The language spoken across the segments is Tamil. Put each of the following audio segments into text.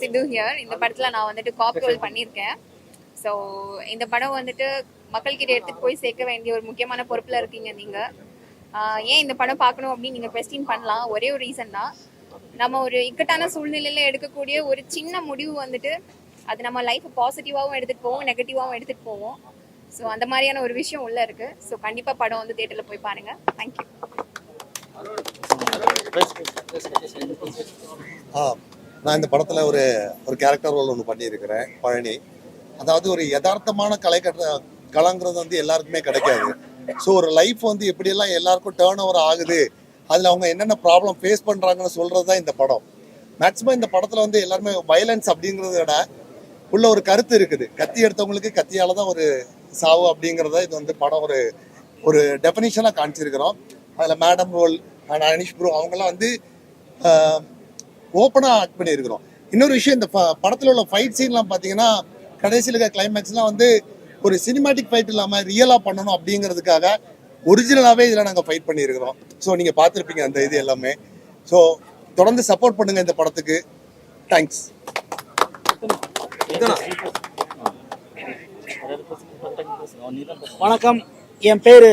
சித்து ஹியர் இந்த படத்துல நான் வந்துட்டு காப் ரோல் பண்ணியிருக்கேன். ஸோ இந்த படம் வந்துட்டு மக்கள்கிட்ட எடுத்துகிட்டு போய் சேர்க்க வேண்டிய ஒரு முக்கியமான பொறுப்புல இருக்கீங்க நீங்க. ஏன் இந்த படம் பார்க்கணும் அப்படின்னு நீங்க கொஸ்டின் பண்ணலாம். ஒரே ஒரு ரீசன் தான். நம்ம ஒரு இக்கட்டான சூழ்நிலையில எடுக்கக்கூடிய ஒரு சின்ன முடிவு வந்துட்டு அது நம்ம லைஃப் பாசிட்டிவாகவும் எடுத்துட்டு போவோம் நெகட்டிவாகவும் எடுத்துட்டு போவோம். ஸோ அந்த மாதிரியான ஒரு விஷயம் உள்ள இருக்கு. ஸோ கண்டிப்பா படம் வந்து தேட்டரில் போய் பாருங்க. தேங்க்யூ ஆ நான் இந்த படத்தில் ஒரு ஒரு கேரக்டர் ரோல் ஒன்று பண்ணியிருக்கிறேன் பழனி. அதாவது ஒரு யதார்த்தமான கலை கட்ட கலங்கிறது வந்து எல்லாருக்குமே கிடைக்காது. ஸோ ஒரு லைஃப் வந்து எப்படியெல்லாம் எல்லாருக்கும் டேர்ன் ஓவர் ஆகுது அதில் அவங்க என்னென்ன ப்ராப்ளம் ஃபேஸ் பண்ணுறாங்கன்னு சொல்கிறது தான் இந்த படம். மேக்ஸிமம் இந்த படத்தில் வந்து எல்லாருமே வயலன்ஸ் அப்படிங்கிறத விட உள்ள ஒரு கருத்து இருக்குது. கத்தி எடுத்தவங்களுக்கு கத்தியால் தான் ஒரு சாவு அப்படிங்கிறத இது வந்து படம் ஒரு ஒரு டெஃபனிஷனாக காமிச்சிருக்கிறோம். அதில் மேடம் ரோல் அனிஷ் ப்ரோ அவங்கெல்லாம் வந்து ஓப்பனாக ஆக்ட் பண்ணியிருக்கிறோம். இன்னொரு விஷயம் இந்த படத்துல உள்ள ஃபைட் சீன்லாம் பார்த்தீங்கன்னா கடைசியில் இருக்க கிளைமேக்ஸ்லாம் வந்து ஒரு சினிமாட்டிக் ஃபைட் இல்லாமல் ரியலாக பண்ணணும் அப்படிங்கிறதுக்காக ஒரிஜினலாகவே இதில் நாங்கள் ஃபைட் பண்ணியிருக்கிறோம். ஸோ நீங்கள் பார்த்துருப்பீங்க அந்த இது எல்லாமே. ஸோ தொடர்ந்து சப்போர்ட் பண்ணுங்கள் இந்த படத்துக்கு. தேங்க்ஸ் வணக்கம். என் பேர்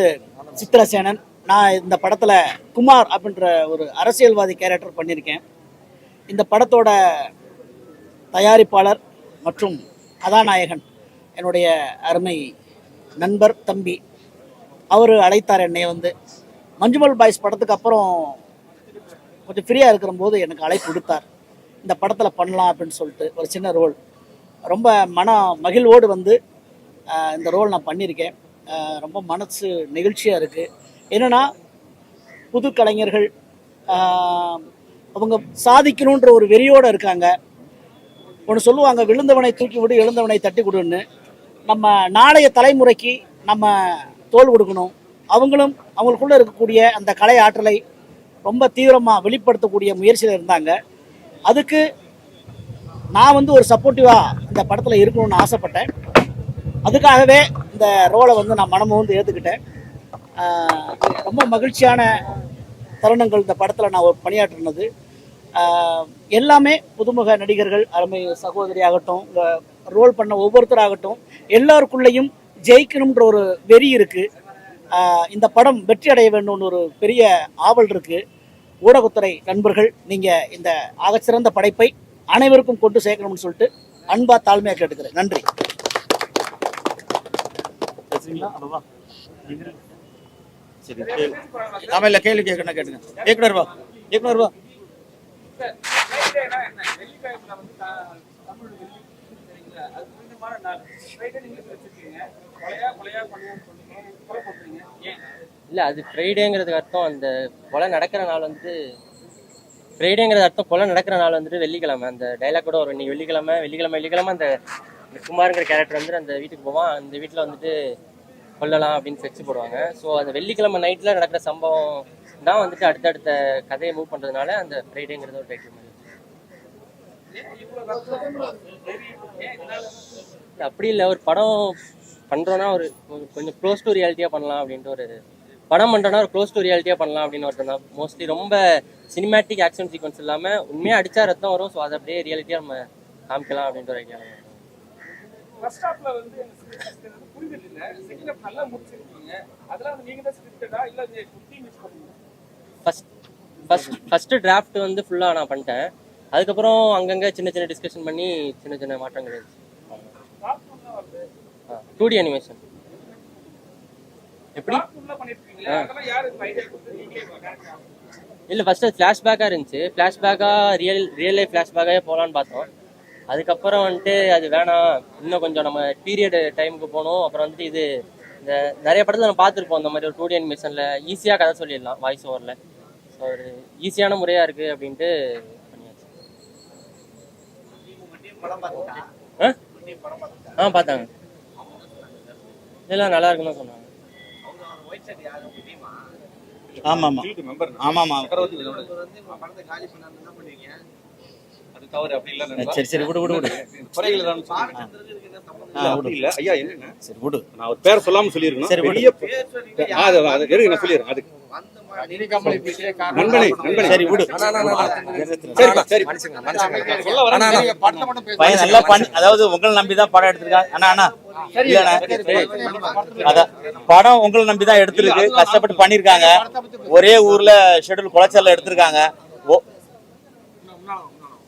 சித்திரசேனன் நான் இந்த படத்தில் குமார் அப்படின்ற ஒரு அரசியல்வாதி கேரக்டர் பண்ணியிருக்கேன். இந்த படத்தோட தயாரிப்பாளர் மற்றும் கதாநாயகன் என்னுடைய அருமை நண்பர் தம்பி. அவர் அழைத்தார் என்னை வந்து. மஞ்சுமல் பாய்ஸ் படத்துக்கு அப்புறம் கொஞ்சம் ஃப்ரீயாக இருக்கிற போது எனக்கு அழைப்பு கொடுத்தார். இந்த படத்தில் பண்ணலாம் அப்படின்னு சொல்லிட்டு ஒரு சின்ன ரோல். ரொம்ப மன மகிழ்வோடு வந்து இந்த ரோல் நான் பண்ணியிருக்கேன். ரொம்ப மனசு நெகிழ்ச்சியாக இருக்குது என்னென்னா புது கலைஞர்கள் அவங்க சாதிக்கணுன்ற ஒரு வெறியோடு இருக்காங்க. ஒன்று சொல்லுவாங்க விழுந்தவனை தூக்கி விடு எழுந்தவனை தட்டி கொடுன்னு. நம்ம நாளைய தலைமுறைக்கு நம்ம தோல் கொடுக்கணும். அவங்களும் அவங்களுக்குள்ளே இருக்கக்கூடிய அந்த கலை ஆற்றலை ரொம்ப தீவிரமாக வெளிப்படுத்தக்கூடிய முயற்சியில் இருந்தாங்க. அதுக்கு நான் வந்து ஒரு சப்போர்ட்டிவாக இந்த படத்தில் இருக்கணும்னு ஆசைப்பட்டேன். அதுக்காகவே இந்த ரோலை வந்து நான் மனமும் வந்து ஏற்றுக்கிட்டேன் ரொம்ப மகிழ்ச்சியான தருணங்கள் இந்த படத்தில் நான் ஒரு பணியாற்றினது. எல்லாமே புதுமுக நடிகர்கள் அருமை சகோதரி ஆகட்டும் ரோல் பண்ண ஒவ்வொருத்தராகட்டும் எல்லாருக்குள்ளேயும் ஜெயிக்கணுன்ற ஒரு வெறி இருக்குது இந்த படம் வெற்றி அடைய வேண்டும்னு ஒரு பெரிய ஆவல் இருக்குது ஊடகத்துறை நண்பர்கள் நீங்கள் இந்த ஆகச்சிறந்த படைப்பை அனைவருக்கும் கொண்டு சேர்க்கணும்னு சொல்லிட்டு அன்பா தாழ்மையாக கேட்டுக்கிறேன். நன்றி. சரி கேளு. கேள்வி கேட்கணும் கேட்டுங்க இயக்குனர் வா. இயக்குனர் வா. இல்ல அது ஃப்ரைடேங்கிறதுக்கு அர்த்தம் அந்த கொலை நடக்கிற நாள் வந்து ஃப்ரைடேங்கிறது அர்த்தம் கொலை நடக்கிற நாள் வந்துட்டு வெள்ளிக்கிழமை. அந்த டைலாக் கூட வரும். இன்னைக்கு வெள்ளிக்கிழமை வெள்ளிக்கிழமை வெள்ளிக்கிழமை அந்த இந்த குமாருங்கிற கேரக்டர் வந்து அந்த வீட்டுக்கு போவான். அந்த வீட்டில் வந்துட்டு கொல்லலாம் அப்படின்னு செச்சு போடுவாங்க. ஸோ அந்த வெள்ளிக்கிழமை நைட்டில் நடக்கிற சம்பவம் தான் வந்துட்டு அடுத்தடுத்த கதையை மூவ் பண்ணுறதுனால அந்த ஃப்ரைடேங்கிறது ஒரு டைட்டில் மாதிரி. அப்படி இல்லை ஒரு படம் பண்ணுறோன்னா ஒரு கொஞ்சம் க்ளோஸ் டு ரியாலிட்டியாக பண்ணலாம் அப்படின்ட்டு ஒரு படம் பண்ணுறோன்னா ஒரு க்ளோஸ் டு ரியாலிட்டியாக பண்ணலாம் அப்படின்னு ஒருத்தர் தான். மோஸ்ட்லி ரொம்ப சினிமேட்டிக் ஆக்ஷன் சீக்வன்ஸ் இல்லாமல் உண்மையாக அடித்தா ரத்தம் வரும். ஸோ அதை அப்படியே ரியாலிட்டியாக நம்ம காமிக்கலாம் அப்படின்ற ஒரு ஐடியா ஃபர்ஸ்ட் ஹாஃப்ல வந்து எனக்கு புரிதல் இல்ல. செகண்ட் ஹாஃப் நல்லா முடிச்சிருக்கீங்க. அதெல்லாம் நீங்க தான் ஸ்கிரிப்டடா இல்ல குட்டி மிஸ் பண்ணீங்க ஃபஸ்ட் ஃபஸ்ட் ஃபஸ்ட்டு டிராஃப்ட் வந்து ஃபுல்லாக நான் பண்ணிட்டேன். அதுக்கப்புறம் அங்கங்கே சின்ன சின்ன டிஸ்கஷன் பண்ணி சின்ன சின்ன மாற்றங்கள் இருந்துச்சு. டூ டி அனிமேஷன் எப்படி? இல்லை ஃபஸ்ட்டு ஃப்ளாஷ்பேக்காக இருந்துச்சு. ஃப்ளாஷ்பேக்காக ரியல் ரியல் லைஃப் ஃப்ளாஷ்பேக்காகவே போகலான்னு பார்த்தோம். அதுக்கப்புறம் வந்துட்டு அது வேணாம் இன்னும் கொஞ்சம் நம்ம பீரியட் டைமுக்கு போகணும் அப்புறம் வந்துட்டு இது இந்த நிறைய படத்தில் நம்ம பார்த்துருப்போம் இந்த மாதிரி ஒரு டூ டி அனிமேஷனில் ஈஸியாக கதை சொல்லிடலாம் வாய்ஸ் ஓவரில் ஸோ ஒரு ஈஸியான முறையாக இருக்குது அப்படின்ட்டு பண்ணியாச்சு ஆ ஆ பார்த்தாங்க இதெல்லாம் நல்லா இருக்குன்னு சொன்னாங்க ஆமாம் ஆமாம் ஆமாம் அது தவறு அப்படி இல்ல. சரி சரி விடு விடு விடு. குறைகளை அப்படி இல்ல. ஐயா என்னங்க சரி விடு. நான் ஒரு பேர் சொல்லாம சொல்லிருக்கணும். சரி. வெளிய அது அது இருங்க நான் சொல்லிடுறேன் அதுக்கு. நண்பனே நண்பனே. சரி விடு. சரிப்பா சரி சொல்ல வரேன் பையன் நல்லா பண்ணி அதாவது உங்களை நம்பி தான் படம் எடுத்திருக்காங்க அண்ணா அண்ணா. படம் உங்களை நம்பி தான் எடுத்திருக்கு. கஷ்டப்பட்டு பண்ணிருக்காங்க ஒரே ஊர்ல ஷெட்யூல் குளச்சல்ல எடுத்திருக்காங்க.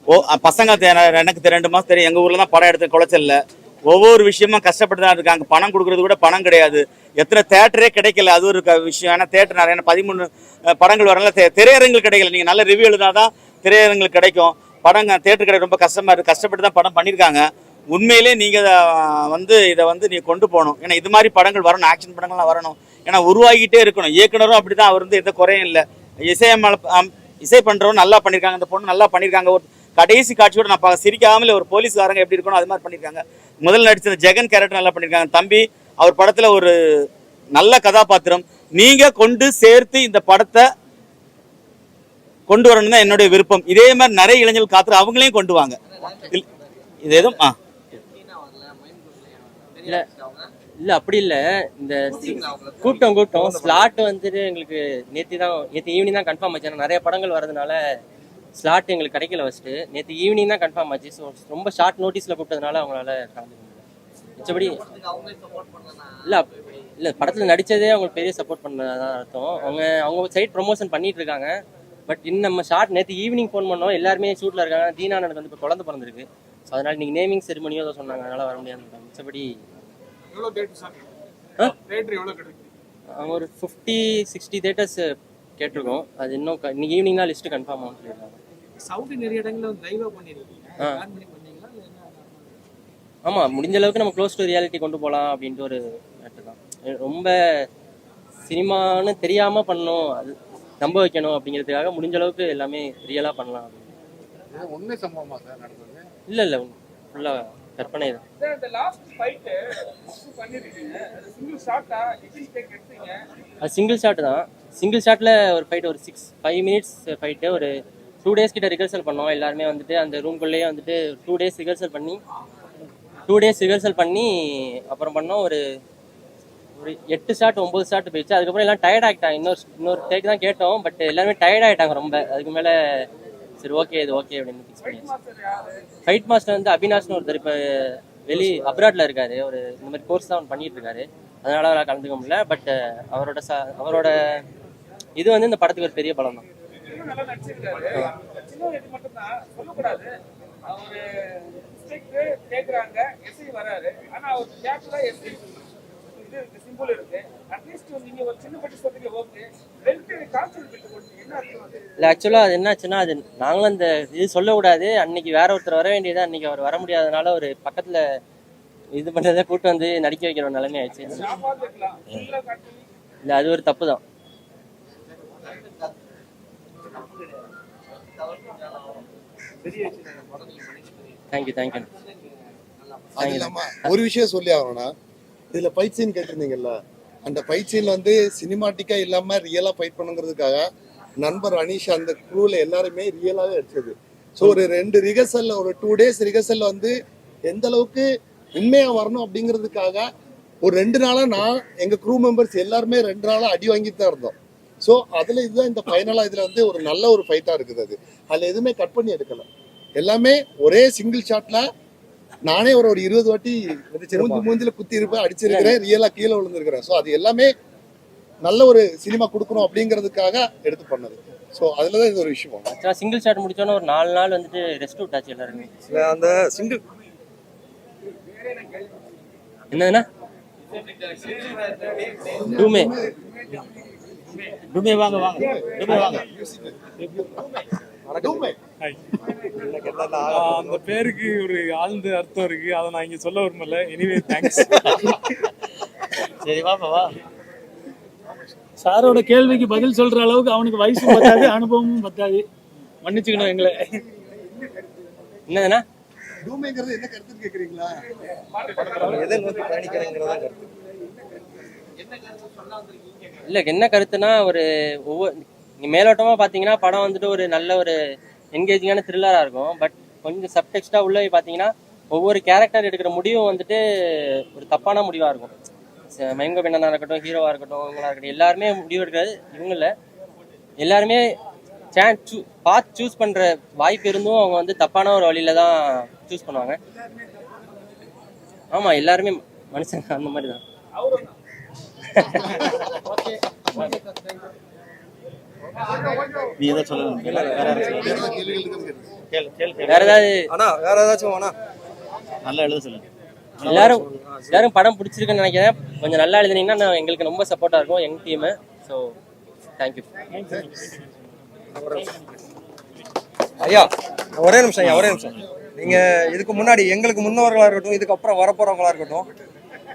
ஓ பசங்க எனக்கு ரெண்டு மாசம் தெரியும். எங்க ஊர்ல தான் படம் எடுத்து குளச்சல்ல. ஒவ்வொரு விஷயமும் கஷ்டப்பட்டு தான் இருக்காங்க. பணம் கொடுக்கறது கூட பணம் கிடையாது. எத்தனை தேட்டரே கிடைக்கல. அது ஒரு க- விஷயம். ஏன்னா தேட்டர் நிறைய பதிமூணு படங்கள் வரல. திரையரங்குகள் கிடைக்கல. நீங்க நல்ல ரிவ்யூ எழுதாதான் திரையரங்குகள் கிடைக்கும். படங்க தேட்டர் கிடைக்க ரொம்ப கஷ்டமா இருக்கு. கஷ்டப்பட்டு தான் படம் பண்ணியிருக்காங்க. உண்மையிலே நீங்க வந்து இதை வந்து நீங்கள் கொண்டு போகணும். ஏன்னா இது மாதிரி படங்கள் வரணும். ஆக்ஷன் படங்கள்லாம் வரணும். ஏன்னா உருவாகிட்டே இருக்கணும். இயக்குனரும் அப்படிதான். அவர் வந்து எந்த குறையும் இல்லை. இசையமல அம், இசை பண்றவங்க நல்லா பண்ணியிருக்காங்க. இந்த பொண்ணு நல்லா பண்ணியிருக்காங்க. ஒரு கடைசி காட்சியோட நான் பா- சிரிக்காமலே ஒரு போலீஸ்காரங்க எப்படி இருக்கணும் அது மாதிரி பண்ணியிருக்காங்க முதல்ல நடிச்ச ஜெகன் கேரக்டர் நல்லா பண்ணியிருக்காங்க தம்பி அவர் படத்தில் ஒரு நல்ல கதாபாத்திரம். நீங்கள் கொண்டு சேர்த்து இந்த படத்தை கொண்டு வரணும் தான் என்னுடைய விருப்பம். இதே மாதிரி நிறைய இளைஞர்கள் காத்துற அவங்களையும் கொண்டு வாங்க. இது எதுவும்? ஆ. இல்லை இல்லை அப்படி இல்லை. இந்த கூட்டம் கூட்டம். ஸ்லாட் வந்துட்டு எங்களுக்கு நேற்று தான் நேற்று ஈவினிங் தான் கன்ஃபார்ம் ஆச்சு. நிறைய படங்கள் வரதுனால ஸ்லாட் எங்களுக்கு கிடைக்கல ஃபர்ஸ்ட் நேத்து ஈவினிங் தான் கன்ஃபார்ம் ஆச்சு. ஸோ ரொம்ப ஷார்ட் நோட்டீஸ்ல கூப்பிட்டதுனால அவங்களால கலந்துக்க முடியல. மிச்சபடி இல்ல இல்ல படத்துல நடிச்சதே அவங்களுக்கு பெரிய சப்போர்ட் பண்ணதான் அர்த்தம். அவங்க அவங்க சைட் ப்ரொமோஷன் பண்ணிட்டு இருக்காங்க. பட் இன்னும் நம்ம ஷார்ட் நேற்று ஈவினிங் ஃபோன் பண்ணோம். எல்லாருமே ஷூட்ல இருக்காங்க. தீனானனுக்கு வந்து இப்போ குழந்தை பிறந்திருக்கு. ஸோ அதனால நீங்க நேமிங் செரிமனியோ ஏதோ சொன்னாங்க. அதனால வர முடியாது. மிச்சபடி ஒரு ஃபிஃப்டி சிக்ஸ்டி தேட்டர்ஸ் கேட்டிருக்கோம். அது இன்னும் இன்னைக்கு ஈவினிங் தான் லிஸ்ட் கன்ஃபார்ம் ஆகும். சொல்லியிருக்காங்க சவுதி நிறைய இடங்கள்ல லைவா பண்ணிருக்கீங்க. ஆ. பிளான் பண்ணி பண்ணீங்களா? இல்ல என்ன ஆமா முடிஞ்ச அளவுக்கு நம்ம க்ளோஸ் டு ரியாலிட்டி கொண்டு போகலாம் அப்படின்ட்டு ஒரு மேட்டர் தான். ரொம்ப சினிமான்னு தெரியாம பண்ணணும் அது நம்ப வைக்கணும் அப்படிங்கிறதுக்காக முடிஞ்ச அளவுக்கு எல்லாமே ரியலா பண்ணலாம் உண்மை சம்பவமா சார் நடந்தது? இல்ல இல்ல ஃபுல்லா கற்பனை தான். சார் இந்த லாஸ்ட் ஃபைட் பண்ணிருக்கீங்க. அது சிங்கிள் ஷாட் தான். சிங்கிள் ஷாட்ல ஒரு ஃபைட் ஒரு சிக்ஸ் ஃபைவ் மினிட்ஸ் ஃபைட்டு ஒரு டூ டேஸ் கிட்ட ரிஹர்சல் பண்ணோம். எல்லாருமே வந்துட்டு அந்த ரூம்குள்ளேயே வந்துட்டு டூ டேஸ் ரிஹர்சல் பண்ணி டூ டேஸ் ரிஹர்சல் பண்ணி அப்புறம் பண்ணோம் ஒரு ஒரு எட்டு ஷாட் ஒம்பது ஷாட் போயிடுச்சு. அதுக்கப்புறம் எல்லாம் டயர்ட் ஆகிட்டாங்க. இன்னொரு இன்னொரு டேக் தான் கேட்டோம். பட் எல்லாருமே டயர்ட் ஆகிட்டாங்க ரொம்ப. அதுக்கு மேலே சரி ஓகே இது ஓகே அப்படின்னு ஃபிக்ஸ் பண்ணியாச்சு. மாஸ்டர் ஃபைட் மாஸ்டர் வந்து அபினாஷ்னு ஒருத்தர் இப்போ வெளி அப்ராட்ல இருக்காரு. ஒரு இந்த மாதிரி கோர்ஸ் தான் அவன் பண்ணிட்டு இருக்காரு. அதனால அவரால் கலந்துக்க முடியல. பட் அவரோட சா அவரோட இது வந்து இந்த படத்துக்கு ஒரு பெரிய பலம் தான் இன்னும் நல்லா நடிச்சிருக்காரு. சின்ன இது மட்டும் தான் சொல்லக்கூடாது. அவரு மிஸ்டேக் கேக்குறாங்க எஸ்ஐ வராரு. ஆனா அவர் கேப்ல எஸ்ஐ இது இருக்கு சிம்பிள் இருக்கு. அட்லீஸ்ட் நீங்க ஒரு சின்ன பட்டி சொல்றீங்க ஓகே ரெண்டு கான்சல் பிட்டு கொடுத்தீங்க என்ன அர்த்தம் அது? இல்லை ஆக்சுவலாக அது என்னாச்சுன்னா அது நாங்களும் அந்த இது சொல்லக்கூடாது. அன்னைக்கு வேற ஒருத்தர் வர வேண்டியது அன்னைக்கு அவர் வர முடியாதனால ஒரு பக்கத்தில் இது பண்ணுறதை கூட்டு வந்து நடிக்க வைக்கிற நிலைமை ஆயிடுச்சு. இல்லை அது ஒரு தப்பு தான் தேங்க்யூ தேங்க்யூ அது இல்லாம ஒரு விஷயம் சொல்லி ஆகணும்னா இதுல ஃபைட் சீன் கேட்டிருந்தீங்கல்ல அந்த ஃபைட் சீன்ல வந்து சினிமாட்டிக்கா இல்லாம ரியலா ஃபைட் பண்ணுங்கிறதுக்காக நண்பர் அனீஷ் அந்த குரூல எல்லாருமே ரியலாவே அடிச்சது. ஸோ ஒரு ரெண்டு ரிகர்சல்ல ஒரு டூ டேஸ் ரிகர்சல்ல வந்து எந்த அளவுக்கு உண்மையா வரணும் அப்படிங்கிறதுக்காக ஒரு ரெண்டு நாளா நான் எங்க க்ரூ மெம்பர்ஸ் எல்லாருமே ரெண்டு நாளா அடி வாங்கிட்டு தான் இருந்தோம். ஸோ அதுல இதுதான் இந்த ஃபைனலா இதுல வந்து ஒரு நல்ல ஒரு ஃபைட்டா இருக்குது அது. அதுல எதுவுமே கட் பண்ணி எடுக்கல. எல்லாமே ஒரே சிங்கிள் ஷாட்ல நானே ஒரு ஒரு இருபது வாட்டி மூஞ்சி மூஞ்சில குத்தி இருப்பேன் அடிச்சிருக்கிறேன் ரியலா கீழே விழுந்திருக்கிறேன். ஸோ அது எல்லாமே நல்ல ஒரு சினிமா கொடுக்கணும் அப்படிங்கிறதுக்காக எடுத்து பண்ணது. ஸோ அதுல தான் இது ஒரு விஷயம். ஆக்சுவலாக சிங்கிள் ஷாட் முடிச்சோன்னே ஒரு நாலு நாள் வந்துட்டு ரெஸ்ட் விட்டாச்சு எல்லாருமே. அந்த சிங்கிள் என்னதுன்னா டூமே டுமே வாங்க வாங்க. டுமே வாங்க. அந்த பேருக்கு ஒரு ஆழ்ந்த அர்த்தம் இருக்கு. அதை நான் இங்க சொல்ல விரும்பல. எனிவே தேங்க்ஸ் சரி வாப்பா வா. சாரோட கேள்விக்கு பதில் சொல்ற அளவுக்கு அவனுக்கு வயசு பத்தாது அனுபவமும் பத்தாது. மன்னிச்சுக்கணும் எங்களை. என்னதுன்னா டூமேங்கிறது என்ன கருத்துன்னு கேக்குறீங்களா? எதை நோக்கி பயணிக்கிறேங்கிறதா கருத்து. இல்ல என்ன கருத்துனா ஒரு ஒவ்வொரு நீங்க மேலோட்டமா பாத்தீங்கன்னா படம் வந்துட்டு ஒரு நல்ல ஒரு என்கேஜிங்கான த்ரில்லரா இருக்கும். பட் கொஞ்சம் சப்டெக்ஸ்டா உள்ள போய் பாத்தீங்கன்னா ஒவ்வொரு கேரக்டர் எடுக்கிற முடிவும் வந்துட்டு ஒரு தப்பான முடிவா இருக்கும். மயங்க பெண்ணனா இருக்கட்டும் ஹீரோவா இருக்கட்டும் இவங்களா இருக்கட்டும் எல்லாருமே முடிவு எடுக்கிறது இவங்கள எல்லாருமே சான்ஸ் சூ பார்த்து சூஸ் பண்ணுற வாய்ப்பு இருந்தும் அவங்க வந்து தப்பான ஒரு வழியில தான் சூஸ் பண்ணுவாங்க. ஆமாம் எல்லாருமே மனுஷங்க அந்த மாதிரி தான். நீ எதை சொல்லணும். வேற ஏதாவது அண்ணா வேற ஏதாச்சும் அண்ணா நல்லா எழுத சொல்லுங்க எல்லாரும் எல்லாரும் படம் பிடிச்சிருக்குன்னு நினைக்கிறேன். கொஞ்சம் நல்லா எழுதுனீங்கன்னா நான் எங்களுக்கு ரொம்ப சப்போர்ட்டாக இருக்கும் எங்கள் டீமு ஸோ தேங்க்யூ ஐயா ஒரே நிமிஷம் ஐயா ஒரே நிமிஷம். நீங்க இதுக்கு முன்னாடி எங்களுக்கு முன்னவர்களா இருக்கட்டும் இதுக்கு அப்புறம் வரப்போறவங்களா இருக்கட்டும்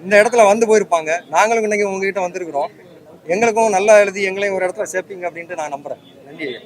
இந்த இடத்துல வந்து போயிருப்பாங்க. நாங்களும் இன்னைக்கு உங்ககிட்ட வந்திருக்கிறோம். எங்களுக்கும் நல்லா எழுதி எங்களையும் ஒரு இடத்துல சேர்ப்பீங்க அப்படின்ட்டு நான் நம்புறேன். நன்றி ஐயா.